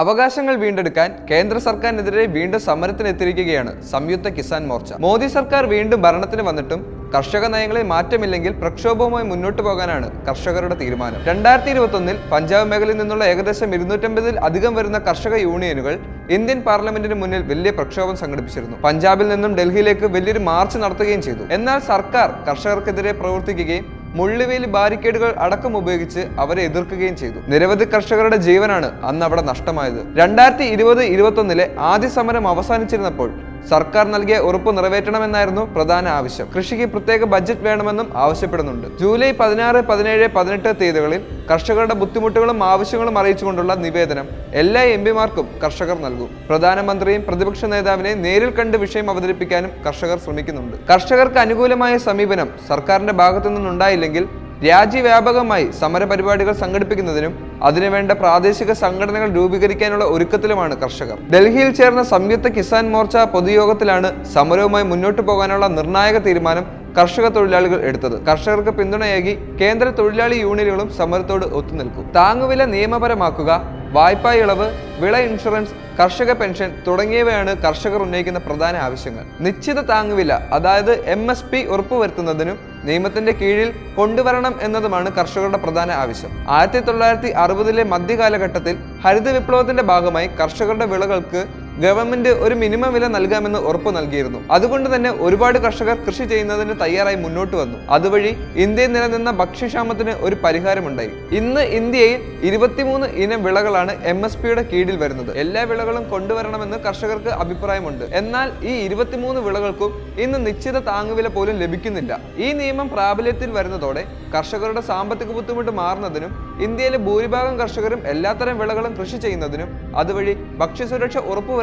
അവകാശങ്ങൾ വീണ്ടെടുക്കാൻ കേന്ദ്ര സർക്കാരിനെതിരെ വീണ്ടും സമരത്തിനെത്തിയിരിക്കുകയാണ് സംയുക്ത കിസാൻ മോർച്ച. മോദി സർക്കാർ വീണ്ടും ഭരണത്തിന് വന്നിട്ടും കർഷക നയങ്ങളിൽ മാറ്റമില്ലെങ്കിൽ പ്രക്ഷോഭവുമായി മുന്നോട്ട് പോകാനാണ് കർഷകരുടെ തീരുമാനം. രണ്ടായിരത്തി ഇരുപത്തൊന്നിൽ പഞ്ചാബ് മേഖലയിൽ നിന്നുള്ള ഏകദേശം ഇരുന്നൂറ്റമ്പതിൽ അധികം വരുന്ന കർഷക യൂണിയനുകൾ ഇന്ത്യൻ പാർലമെന്റിന് മുന്നിൽ വലിയ പ്രക്ഷോഭം സംഘടിപ്പിച്ചിരുന്നു. പഞ്ചാബിൽ നിന്നും ഡൽഹിയിലേക്ക് വലിയൊരു മാർച്ച് നടത്തുകയും ചെയ്തു. എന്നാൽ സർക്കാർ കർഷകർക്കെതിരെ പ്രവർത്തിക്കുകയും മുള്ളുവേലി ബാരിക്കേഡുകൾ അടക്കം ഉപയോഗിച്ച് അവരെ എതിർക്കുകയും ചെയ്തു. നിരവധി കർഷകരുടെ ജീവനാണ് അന്ന് അവിടെ നഷ്ടമായത്. രണ്ടായിരത്തി ഇരുപത് ഇരുപത്തൊന്നിലെ ആദ്യ സമരം അവസാനിച്ചിരുന്നപ്പോൾ സർക്കാർ നൽകിയ ഉറപ്പ് നിറവേറ്റണമെന്നായിരുന്നു പ്രധാന ആവശ്യം. കൃഷിക്ക് പ്രത്യേക ബജറ്റ് വേണമെന്നും ആവശ്യപ്പെടുന്നുണ്ട്. ജൂലൈ പതിനാറ് പതിനേഴ് പതിനെട്ട് തീയതികളിൽ കർഷകരുടെ ബുദ്ധിമുട്ടുകളും ആവശ്യങ്ങളും അറിയിച്ചുകൊണ്ടുള്ള നിവേദനം എല്ലാ എം പിമാർക്കും കർഷകർ നൽകും. പ്രധാനമന്ത്രിയും പ്രതിപക്ഷ നേതാവിനെയും നേരിൽ കണ്ട് വിഷയം അവതരിപ്പിക്കാനും കർഷകർ ശ്രമിക്കുന്നുണ്ട്. കർഷകർക്ക് അനുകൂലമായ സമീപനം സർക്കാരിന്റെ ഭാഗത്തു നിന്നുണ്ടായില്ലെങ്കിൽ രാജ്യവ്യാപകമായി സമരപരിപാടികൾ സംഘടിപ്പിക്കുന്നതിനും അതിനുവേണ്ട പ്രാദേശിക സംഘടനകൾ രൂപീകരിക്കാനുള്ള ഒരുക്കത്തിലുമാണ് കർഷകർ. ഡൽഹിയിൽ ചേർന്ന സംയുക്ത കിസാൻ മോർച്ച പൊതുയോഗത്തിലാണ് സമരവുമായി മുന്നോട്ടു പോകാനുള്ള നിർണായക തീരുമാനം കർഷക തൊഴിലാളികൾ എടുത്തത്. കർഷകർക്ക് പിന്തുണയേകി കേന്ദ്ര തൊഴിലാളി യൂണിയനുകളും സമരത്തോട് ഒത്തുനിൽക്കും. താങ്ങുവില നിയമപരമാക്കുക വായ്പാ ഇളവ് വിള ഇൻഷുറൻസ് കർഷക പെൻഷൻ തുടങ്ങിയവയാണ് കർഷകർ ഉന്നയിക്കുന്ന പ്രധാന ആവശ്യങ്ങൾ. നിശ്ചിത താങ്ങുവില അതായത് എം എസ് പി ഉറപ്പുവരുത്തുന്നതിനും നിയമത്തിന്റെ കീഴിൽ കൊണ്ടുവരണം എന്നതുമാണ് കർഷകരുടെ പ്രധാന ആവശ്യം. ആയിരത്തി തൊള്ളായിരത്തി അറുപതിലെ മധ്യകാലഘട്ടത്തിൽ ഹരിത വിപ്ലവത്തിന്റെ ഭാഗമായി കർഷകരുടെ വിളകൾക്ക് ഗവൺമെന്റ് ഒരു മിനിമം വില നൽകാമെന്ന് ഉറപ്പു നൽകിയിരുന്നു. അതുകൊണ്ട് തന്നെ ഒരുപാട് കർഷകർ കൃഷി ചെയ്യുന്നതിന് തയ്യാറായി മുന്നോട്ട് വന്നു. അതുവഴി ഇന്ത്യയിൽ നിലനിന്ന ഭക്ഷ്യക്ഷാമത്തിന് ഒരു പരിഹാരമുണ്ടായി. ഇന്ന് ഇന്ത്യയിൽ ഇരുപത്തിമൂന്ന് ഇനം വിളകളാണ് എം എസ് പിയുടെ കീഴിൽ വരുന്നത്. എല്ലാ വിളകളും കൊണ്ടുവരണമെന്ന് കർഷകർക്ക് അഭിപ്രായമുണ്ട്. എന്നാൽ ഈ ഇരുപത്തിമൂന്ന് വിളകൾക്കും ഇന്ന് നിശ്ചിത താങ്ങുവില പോലും ലഭിക്കുന്നില്ല. ഈ നിയമം പ്രാബല്യത്തിൽ വരുന്നതോടെ കർഷകരുടെ സാമ്പത്തിക ബുദ്ധിമുട്ട് മാറുന്നതിനും ഇന്ത്യയിലെ ഭൂരിഭാഗം കർഷകരും എല്ലാത്തരം വിളകളും കൃഷി ചെയ്യുന്നതിനും അതുവഴി ഭക്ഷ്യസുരക്ഷ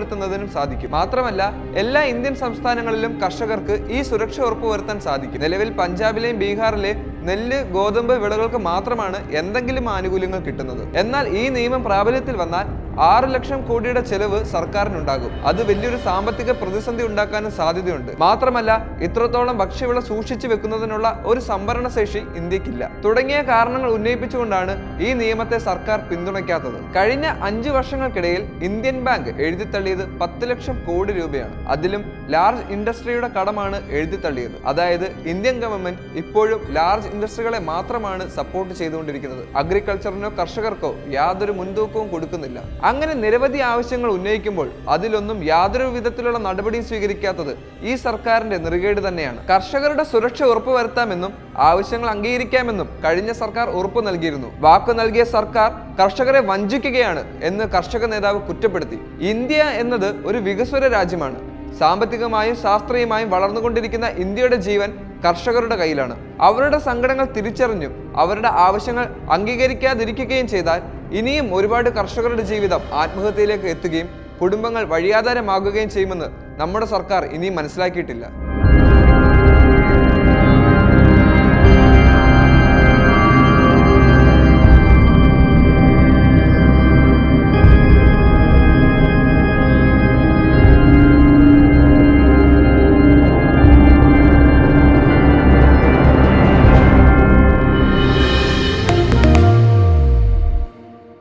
ഉറപ്പുവരുത്തുന്നതിനും സാധിക്കും. മാത്രമല്ല എല്ലാ ഇന്ത്യൻ സംസ്ഥാനങ്ങളിലും കർഷകർക്ക് ഈ സുരക്ഷ ഉറപ്പുവരുത്താൻ സാധിക്കും. നിലവിൽ പഞ്ചാബിലെയും ബീഹാറിലെയും നെല്ല് ഗോതമ്പ് വിളകൾക്ക് മാത്രമാണ് എന്തെങ്കിലും ആനുകൂല്യങ്ങൾ കിട്ടുന്നത്. എന്നാൽ ഈ നിയമം പ്രാബല്യത്തിൽ വന്നാൽ ആറ് ലക്ഷം കോടിയുടെ ചെലവ് സർക്കാരിനുണ്ടാകും. അത് വലിയൊരു സാമ്പത്തിക പ്രതിസന്ധി ഉണ്ടാക്കാനും സാധ്യതയുണ്ട്. മാത്രമല്ല ഇത്രത്തോളം ഭക്ഷ്യവിള സൂക്ഷിച്ചു വെക്കുന്നതിനുള്ള ഒരു സംഭരണ ശേഷി ഇന്ത്യക്കില്ല. തുടങ്ങിയ കാരണങ്ങൾ ഉന്നയിപ്പിച്ചുകൊണ്ടാണ് ഈ നിയമത്തെ സർക്കാർ പിന്തുണയ്ക്കാത്തത്. കഴിഞ്ഞ അഞ്ചു വർഷങ്ങൾക്കിടയിൽ ഇന്ത്യൻ ബാങ്ക് എഴുതിത്തള്ളിയത് പത്ത് ലക്ഷം കോടി രൂപയാണ്. അതിലും ലാർജ് ഇൻഡസ്ട്രിയുടെ കടമാണ് എഴുതിത്തള്ളിയത് അതായത് ഇന്ത്യൻ ഗവൺമെന്റ് ഇപ്പോഴും ലാർജ് ഇൻഡസ്ട്രികളെ മാത്രമാണ് സപ്പോർട്ട് ചെയ്തുകൊണ്ടിരിക്കുന്നത്. അഗ്രികൾച്ചറിനോ കർഷകർക്കോ യാതൊരു മുൻതൂക്കവും കൊടുക്കുന്നില്ല. അങ്ങനെ നിരവധി ആവശ്യങ്ങൾ ഉന്നയിക്കുമ്പോൾ അതിലൊന്നും യാതൊരു വിധത്തിലുള്ള നടപടിയും സ്വീകരിക്കാത്തത് ഈ സർക്കാരിന്റെ നെറുകേട് തന്നെയാണ്. കർഷകരുടെ സുരക്ഷ ഉറപ്പുവരുത്താമെന്നും ആവശ്യങ്ങൾ അംഗീകരിക്കാമെന്നും കഴിഞ്ഞ സർക്കാർ ഉറപ്പു നൽകിയിരുന്നു. വാക്കു നൽകിയ സർക്കാർ കർഷകരെ വഞ്ചിക്കുകയാണ് എന്ന് കർഷക നേതാവ് കുറ്റപ്പെടുത്തി. ഇന്ത്യ എന്നത് ഒരു വികസ്വര രാജ്യമാണ്. സാമ്പത്തികമായും ശാസ്ത്രീയമായും വളർന്നുകൊണ്ടിരിക്കുന്ന ഇന്ത്യയുടെ ജീവൻ കർഷകരുടെ കയ്യിലാണ്. അവരുടെ സങ്കടങ്ങൾ തിരിച്ചറിഞ്ഞും അവരുടെ ആവശ്യങ്ങൾ അംഗീകരിക്കാതിരിക്കുകയും ചെയ്താൽ ഇനിയും ഒരുപാട് കർഷകരുടെ ജീവിതം ആത്മഹത്യയിലേക്ക് എത്തുകയും കുടുംബങ്ങൾ വഴിയാധാരമാകുകയും ചെയ്യുമെന്ന് നമ്മുടെ സർക്കാർ ഇനിയും മനസ്സിലാക്കിയിട്ടില്ല.